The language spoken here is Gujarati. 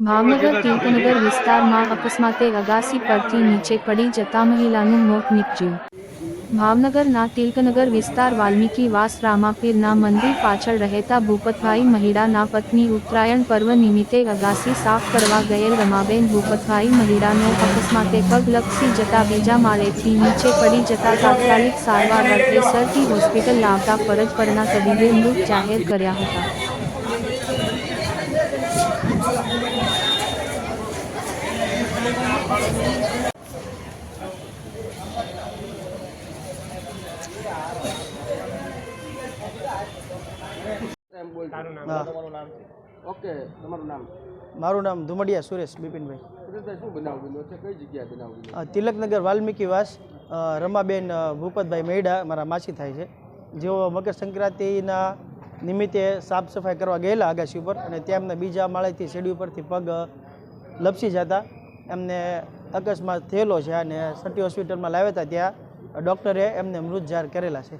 ભાવનગર તીર્થનગર વિસ્તારમાં અકસ્માતે અગાસી પરથી નીચે પડી જતા મહિલાનું મોત નીપજ્યું. ભાવનગરના તિલકનગર વિસ્તાર વાલ્મીકી વાસ રામાપીરના મંદિર પાછળ રહેતા ભૂપતભાઈ મહિડાના પત્ની ઉત્તરાયણ પર્વ નિમિત્તે અગાસી સાફ કરવા ગયેલ રમાબેન ભૂપતભાઈ મહિડાનો અકસ્માતે પગ લપસી જતા બીજા માળેથી નીચે પડી જતા તાત્કાલિક સારવાર અર્થે સરટી હોસ્પિટલ લાવતા ફરજ પરના તબીબે મૃત જાહેર કર્યા હતા એમ બોલ તારું નામ હા. તમારું નામ ઓકે તમારું નામ? મારું નામ ધુમડિયા સુરેશ બિપિનભાઈ. તિલકનગર વાલ્મીકી વાસ રમાબેન ભૂપતભાઈ મૈડા મારા માસી થાય છે. જેઓ મકર સંક્રાંતિના નિમિત્તે સાફ સફાઈ કરવા ગયેલા આગાશી ઉપર અને ત્યાં એમને બીજા માળેથી સીડી ઉપરથી પગ લપસી જતા એમને અકસ્માત થયેલો છે અને સટી હોસ્પિટલમાં લાવ્યા હતા ત્યાં. ડૉક્ટરે એમને મૃત જાહેર કરેલા છે.